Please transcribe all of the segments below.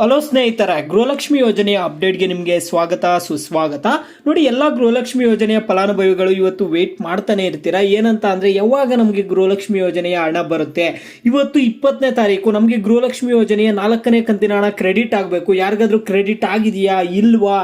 Hello ಸ್ನೇಹಿತರ, ಗೃಹಲಕ್ಷ್ಮಿ ಯೋಜನೆಯ ಅಪ್ಡೇಟ್ಗೆ ನಿಮಗೆ ಸ್ವಾಗತ, ಸುಸ್ವಾಗತ. ನೋಡಿ, ಎಲ್ಲ ಗೃಹಲಕ್ಷ್ಮಿ ಯೋಜನೆಯ ಫಲಾನುಭವಿಗಳು ಇವತ್ತು ವೇಟ್ ಮಾಡ್ತಾನೆ ಇರ್ತೀರಾ? ಏನಂತ ಅಂದರೆ, ಯಾವಾಗ ನಮಗೆ ಗೃಹಲಕ್ಷ್ಮಿ ಯೋಜನೆಯ ಹಣ ಬರುತ್ತೆ? ಇವತ್ತು ಇಪ್ಪತ್ತನೇ ತಾರೀಕು, ನಮಗೆ ಗೃಹಲಕ್ಷ್ಮಿ ಯೋಜನೆಯ ನಾಲ್ಕನೇ ಕಂತಿನ ಹಣ ಕ್ರೆಡಿಟ್ ಆಗಬೇಕು. ಯಾರಿಗಾದರೂ ಕ್ರೆಡಿಟ್ ಆಗಿದೆಯಾ, ಇಲ್ವಾ?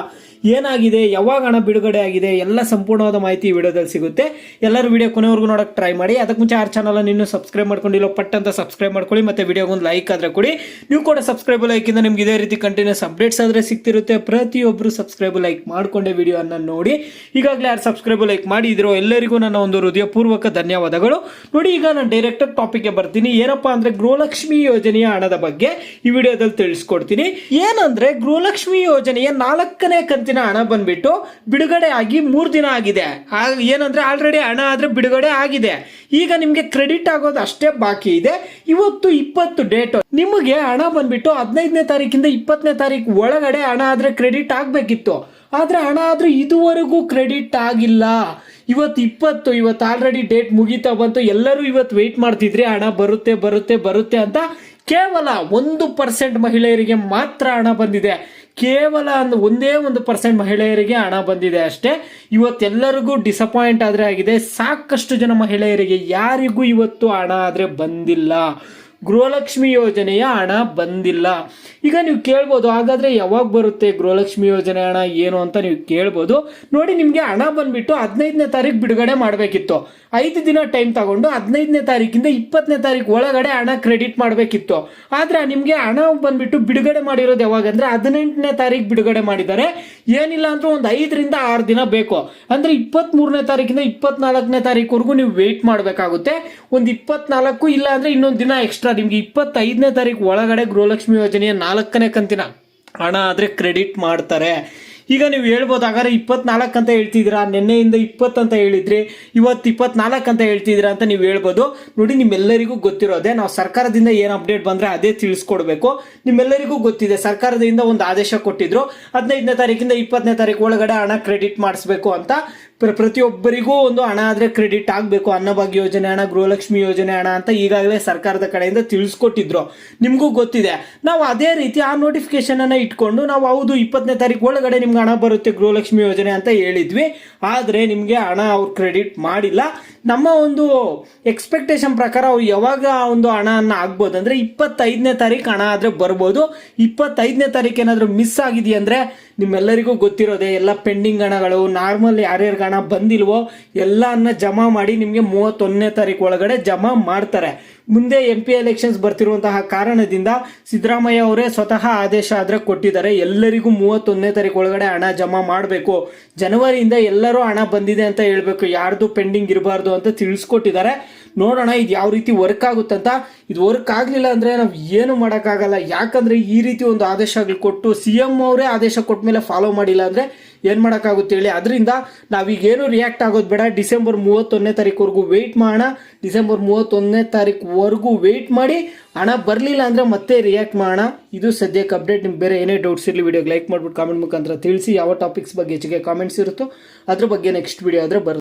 ಏನಾಗಿದೆ, ಯಾವಾಗ ಹಣ ಬಿಡುಗಡೆ ಆಗಿದೆ, ಎಲ್ಲ ಸಂಪೂರ್ಣವಾದ ಮಾಹಿತಿ ವಿಡಿಯೋದಲ್ಲಿ ಸಿಗುತ್ತೆ. ಎಲ್ಲರೂ ವಿಡಿಯೋ ಕೊನೆವರೆಗೂ ನೋಡಕ್ಕೆ ಟ್ರೈ ಮಾಡಿ. ಅದಕ್ಕೆ ಮುಂಚೆ ಆರ್ ಚಾನಲ್ ಇನ್ನೂ ಸಬ್ಸ್ಕ್ರೈಬ್ ಮಾಡ್ಕೊಂಡಿಲ್ಲ, ಪಟ್ ಅಂತ ಸಬ್ಸ್ಕ್ರೈಬ್ ಮಾಡ್ಕೊಳ್ಳಿ, ಮತ್ತೆ ವಿಡಿಯೋಗೆ ಒಂದು ಲೈಕ್ ಆದರೆ ಕೊಡಿ. ನೀವು ಕೂಡ ಸಬ್ಸ್ಕ್ರೈಬ್ ಲೈಕಿಂದ ನಿಮ್ಗೆ ಇದೇ ರೀತಿ ಕಂಟಿನ್ಯೂಸ್ ಅಪ್ಡೇಟ್ಸ್ ಆದರೆ ಸಿಗ್ತಿರುತ್ತೆ. ಪ್ರತಿಯೊಬ್ಬರು ಸಬ್ಸ್ಕ್ರೈಬ್ ಲೈಕ್ ಮಾಡಿಕೊಂಡೆ ವಿಡಿಯೋ ಅನ್ನ ನೋಡಿ. ಈಗಾಗಲೇ ಯಾರು ಸಬ್ಸ್ಕ್ರೈಬ್ ಲೈಕ್ ಮಾಡಿದಿರೋ ಎಲ್ಲರಿಗೂ ನನ್ನ ಒಂದು ಹೃದಯಪೂರ್ವಕ ಧನ್ಯವಾದಗಳು. ನೋಡಿ, ಈಗ ನಾನು ಡೈರೆಕ್ಟ್ ಟಾಪಿಕ್ಗೆ ಬರ್ತೀನಿ. ಏನಪ್ಪಾ ಅಂದ್ರೆ ಗೃಹಲಕ್ಷ್ಮಿ ಯೋಜನೆಯ ಹಣದ ಬಗ್ಗೆ ಈ ವಿಡಿಯೋದಲ್ಲಿ ತಿಳಿಸ್ಕೊಡ್ತೀನಿ. ಏನಂದ್ರೆ ಗೃಹಲಕ್ಷ್ಮಿ ಯೋಜನೆಯ ನಾಲ್ಕನೇ ಕಂತಿನ ಹಣ ಬಂದ್ಬಿಟ್ಟು ಬಿಡುಗಡೆ ಆಗಿ ಮೂರು ದಿನ ಆಗಿದೆ. ಏನಂದ್ರೆ ಆಲ್ರೆಡಿ ಹಣ ಆದ್ರೆ ಬಿಡುಗಡೆ ಆಗಿದೆ. ಈಗ ನಿಮ್ಗೆ ಕ್ರೆಡಿಟ್ ಆಗೋದು ಅಷ್ಟೇ ಬಾಕಿ ಇದೆ. ಇವತ್ತು ಇಪ್ಪತ್ತು ಡೇಟ್ ನಿಮಗೆ ಹಣ ಬಂದ್ಬಿಟ್ಟು ಹದಿನೈದನೇ ತಾರೀಕಿಂದ ಇಪ್ಪತ್ತನೇ ತಾರೀಕು ಒಳಗಡೆ ಹಣ ಆದ್ರೆ ಕ್ರೆಡಿಟ್ ಆಗ್ಬೇಕಿತ್ತು. ಆದ್ರೆ ಹಣ ಆದ್ರೆ ಇದುವರೆಗೂ ಕ್ರೆಡಿಟ್ ಆಗಿಲ್ಲ. ಇವತ್ತು ಇಪ್ಪತ್ತು, ಇವತ್ತು ಆಲ್ರೆಡಿ ಡೇಟ್ ಮುಗೀತಾ ಬಂತು. ಎಲ್ಲರೂ ಇವತ್ತು ವೆಯ್ಟ್ ಮಾಡ್ತಿದ್ರಿ. ಹಣ ಬರುತ್ತೆ ಬರುತ್ತೆ ಬರುತ್ತೆ ಅಂತ ಕೇವಲ ಒಂದು ಪರ್ಸೆಂಟ್ ಮಹಿಳೆಯರಿಗೆ ಮಾತ್ರ ಹಣ ಬಂದಿದೆ. ಕೇವಲ ಒಂದು ಒಂದೇ ಒಂದು ಪರ್ಸೆಂಟ್ ಮಹಿಳೆಯರಿಗೆ ಹಣ ಬಂದಿದೆ ಅಷ್ಟೇ. ಇವತ್ತೆಲ್ಲರಿಗೂ ಡಿಸಪಾಯಿಂಟ್ ಆದರೆ ಆಗಿದೆ. ಸಾಕಷ್ಟು ಜನ ಮಹಿಳೆಯರಿಗೆ ಯಾರಿಗೂ ಇವತ್ತು ಹಣ ಆದರೆ ಬಂದಿಲ್ಲ. ಗೃಹಲಕ್ಷ್ಮಿ ಯೋಜನೆಯ ಹಣ ಬಂದಿಲ್ಲ. ಈಗ ನೀವು ಕೇಳ್ಬೋದು, ಹಾಗಾದ್ರೆ ಯಾವಾಗ ಬರುತ್ತೆ ಗೃಹಲಕ್ಷ್ಮಿ ಯೋಜನೆ ಹಣ ಏನು ಅಂತ ನೀವು ಕೇಳ್ಬೋದು. ನೋಡಿ, ನಿಮಗೆ ಹಣ ಬಂದ್ಬಿಟ್ಟು ಹದಿನೈದನೇ ತಾರೀಕು ಬಿಡುಗಡೆ ಮಾಡಬೇಕಿತ್ತು. ಐದು ದಿನ ಟೈಮ್ ತಗೊಂಡು ಹದಿನೈದನೇ ತಾರೀಕಿಂದ ಇಪ್ಪತ್ತನೇ ತಾರೀಕು ಒಳಗಡೆ ಹಣ ಕ್ರೆಡಿಟ್ ಮಾಡಬೇಕಿತ್ತು. ಆದ್ರೆ ನಿಮಗೆ ಹಣ ಬಂದ್ಬಿಟ್ಟು ಬಿಡುಗಡೆ ಮಾಡಿರೋದು ಯಾವಾಗ ಅಂದ್ರೆ ಹದಿನೆಂಟನೇ ತಾರೀಕು ಬಿಡುಗಡೆ ಮಾಡಿದ್ದಾರೆ. ಏನಿಲ್ಲ ಅಂದ್ರೆ ಒಂದು ಐದರಿಂದ ಆರು ದಿನ ಬೇಕು. ಅಂದ್ರೆ ಇಪ್ಪತ್ತ್ ಮೂರನೇ ತಾರೀಕಿಂದ ಇಪ್ಪತ್ನಾಲ್ಕನೇ ತಾರೀಕುವರೆಗೂ ನೀವು ವೆಯ್ಟ್ ಮಾಡಬೇಕಾಗುತ್ತೆ. ಒಂದು ಇಪ್ಪತ್ನಾಲ್ಕು ಇಲ್ಲ ಅಂದ್ರೆ ಇನ್ನೊಂದು ದಿನ ಎಕ್ಸ್ಟ್ರಾ ನಿಮ್ಗೆ ಇಪ್ಪತ್ತೈದನೇ ತಾರೀಕು ಒಳಗಡೆ ಗೃಹಲಕ್ಷ್ಮಿ ಯೋಜನೆಯ ನಾಲ್ಕನೇ ಕಂತಿನ ಹಣ ಆದರೆ ಕ್ರೆಡಿಟ್ ಮಾಡ್ತಾರೆ. ಈಗ ನೀವು ಹೇಳ್ಬೋದು, ಹಾಗಾದ್ರೆ ಇಪ್ಪತ್ನಾಲ್ಕು ಅಂತ ಹೇಳ್ತಿದ್ದೀರಾ, ನಿನ್ನೆಯಿಂದ ಇಪ್ಪತ್ತು ಅಂತ ಹೇಳಿದ್ರಿ, ಇವತ್ತು ಇಪ್ಪತ್ನಾಲ್ಕು ಅಂತ ಹೇಳ್ತಿದ್ದೀರಾ ಅಂತ ನೀವು ಹೇಳ್ಬೋದು. ನೋಡಿ, ನಿಮ್ಮೆಲ್ಲರಿಗೂ ಗೊತ್ತಿರೋದೆ, ನಾವು ಸರ್ಕಾರದಿಂದ ಏನು ಅಪ್ಡೇಟ್ ಬಂದರೆ ಅದೇ ತಿಳಿಸ್ಕೊಡ್ಬೇಕು. ನಿಮ್ಮೆಲ್ಲರಿಗೂ ಗೊತ್ತಿದೆ, ಸರ್ಕಾರದಿಂದ ಒಂದು ಆದೇಶ ಕೊಟ್ಟಿದ್ರು, ಹದಿನೈದನೇ ತಾರೀಕಿಂದ ಇಪ್ಪತ್ತನೇ ತಾರೀಕು ಒಳಗಡೆ ಹಣ ಕ್ರೆಡಿಟ್ ಮಾಡಿಸ್ಬೇಕು ಅಂತ. ಪ್ರ- ಪ್ರತಿಯೊಬ್ಬರಿಗೂ ಒಂದು ಹಣ ಆದರೆ ಕ್ರೆಡಿಟ್ ಆಗಬೇಕು. ಅನ್ನಭಾಗ್ಯ ಯೋಜನೆ ಹಣ, ಗೃಹಲಕ್ಷ್ಮಿ ಯೋಜನೆ ಹಣ ಅಂತ ಈಗಾಗಲೇ ಸರ್ಕಾರದ ಕಡೆಯಿಂದ ತಿಳಿಸ್ಕೊಟ್ಟಿದ್ರು. ನಿಮಗೂ ಗೊತ್ತಿದೆ. ನಾವು ಅದೇ ರೀತಿ ಆ ನೋಟಿಫಿಕೇಶನ್ ಅನ್ನ ಇಟ್ಕೊಂಡು ನಾವು ಹೌದು ಇಪ್ಪತ್ತನೇ ತಾರೀಕು ಒಳಗಡೆ ನಿಮ್ಗೆ ಹಣ ಬರುತ್ತೆ ಗೃಹಲಕ್ಷ್ಮಿ ಯೋಜನೆ ಅಂತ ಹೇಳಿದ್ವಿ. ಆದರೆ ನಿಮಗೆ ಹಣ ಅವ್ರು ಕ್ರೆಡಿಟ್ ಮಾಡಿಲ್ಲ. ನಮ್ಮ ಒಂದು ಎಕ್ಸ್ಪೆಕ್ಟೇಷನ್ ಪ್ರಕಾರ ಯಾವಾಗ ಒಂದು ಹಣನ ಆಗ್ಬೋದು ಅಂದರೆ ಇಪ್ಪತ್ತೈದನೇ ತಾರೀಕು ಹಣ ಆದರೆ ಬರ್ಬೋದು. ಇಪ್ಪತ್ತೈದನೇ ತಾರೀಕು ಏನಾದರೂ ಮಿಸ್ ಆಗಿದೆಯಾ ಅಂದ್ರೆ ನಿಮ್ಮೆಲ್ಲರಿಗೂ ಗೊತ್ತಿರೋದೆ ಎಲ್ಲ ಪೆಂಡಿಂಗ್ ಹಣಗಳು ನಾರ್ಮಲ್ ಯಾರ್ಯಾರಿಗೆ ಹಣ ಬಂದಿಲ್ವೋ, ಎಲ್ಲನ್ನ ಜಮಾ ಮಾಡಿ ನಿಮಗೆ ಮೂವತ್ತೊಂದನೇ ತಾರೀಕು ಒಳಗಡೆ ಜಮಾ ಮಾಡ್ತಾರೆ. ಮುಂದೆ ಎಂ ಪಿ ಎಲೆಕ್ಷನ್ಸ್ ಬರ್ತಿರುವಂತಹ ಕಾರಣದಿಂದ ಸಿದ್ದರಾಮಯ್ಯ ಅವರೇ ಸ್ವತಃ ಆದೇಶ ಆದರೆ ಕೊಟ್ಟಿದ್ದಾರೆ. ಎಲ್ಲರಿಗೂ ಮೂವತ್ತೊಂದನೇ ತಾರೀಕು ಒಳಗಡೆ ಹಣ ಜಮಾ ಮಾಡಬೇಕು. ಜನವರಿಯಿಂದ ಎಲ್ಲರೂ ಹಣ ಬಂದಿದೆ ಅಂತ ಹೇಳಬೇಕು. ಯಾರ್ದು ಪೆಂಡಿಂಗ್ ಇರಬಾರ್ದು ಅಂತ ತಿಳಿಸ್ಕೊಟ್ಟಿದ್ದಾರೆ. ನೋಡೋಣ, ಇದು ಯಾವ ರೀತಿ ವರ್ಕ್ ಆಗುತ್ತಂತ. ಇದು ವರ್ಕ್ ಆಗಲಿಲ್ಲ ಅಂದ್ರೆ ನಾವು ಏನು ಮಾಡೋಕ್ಕಾಗಲ್ಲ. ಯಾಕಂದ್ರೆ ಈ ರೀತಿ ಒಂದು ಆದೇಶಗಳು ಕೊಟ್ಟು ಸಿ ಅವರೇ ಆದೇಶ ಕೊಟ್ಟ ಮೇಲೆ ಫಾಲೋ ಮಾಡಿಲ್ಲ ಅಂದ್ರೆ ಏನು ಮಾಡೋಕ್ಕಾಗುತ್ತೆ ಹೇಳಿ. ಅದರಿಂದ ನಾವೀಗೇನು ರಿಯಾಕ್ಟ್ ಆಗೋದು ಬೇಡ. ಡಿಸೆಂಬರ್ ಮೂವತ್ತೊಂದನೇ ತಾರೀಕುವರೆಗೂ ವೆಯ್ಟ್ ಮಾಡೋಣ. ಡಿಸೆಂಬರ್ ಮೂವತ್ತೊಂದನೇ ತಾರೀಕುವರೆಗೂ ವೆಯ್ಟ್ ಮಾಡಿ. ಹಣ ಬರಲಿಲ್ಲ ಅಂದರೆ ಮತ್ತೆ ರಿಯಾಕ್ಟ್ ಮಾಡೋಣ. ಇದು ಸದ್ಯಕ್ಕೆ ಅಪ್ಡೇಟ್ ನಿಮ್ಗೆ ಬೇರೆ ಏನೇ ಡೌಟ್ಸ್ ಇರಲಿ ವಿಡಿಯೋಗೆ ಲೈಕ್ ಮಾಡಿಬಿಟ್ಟು ಕಾಮೆಂಟ್ ಮುಖಾಂತರ ತಿಳಿಸಿ. ಯಾವ ಟಾಪಿಕ್ಸ್ ಬಗ್ಗೆ ಹೆಚ್ಚಿಗೆ ಕಾಮೆಂಟ್ಸ್ ಇರುತ್ತೋ ಅದ್ರ ಬಗ್ಗೆ ನೆಕ್ಸ್ಟ್ ವಿಡಿಯೋ ಆದರೆ ಬರುತ್ತೆ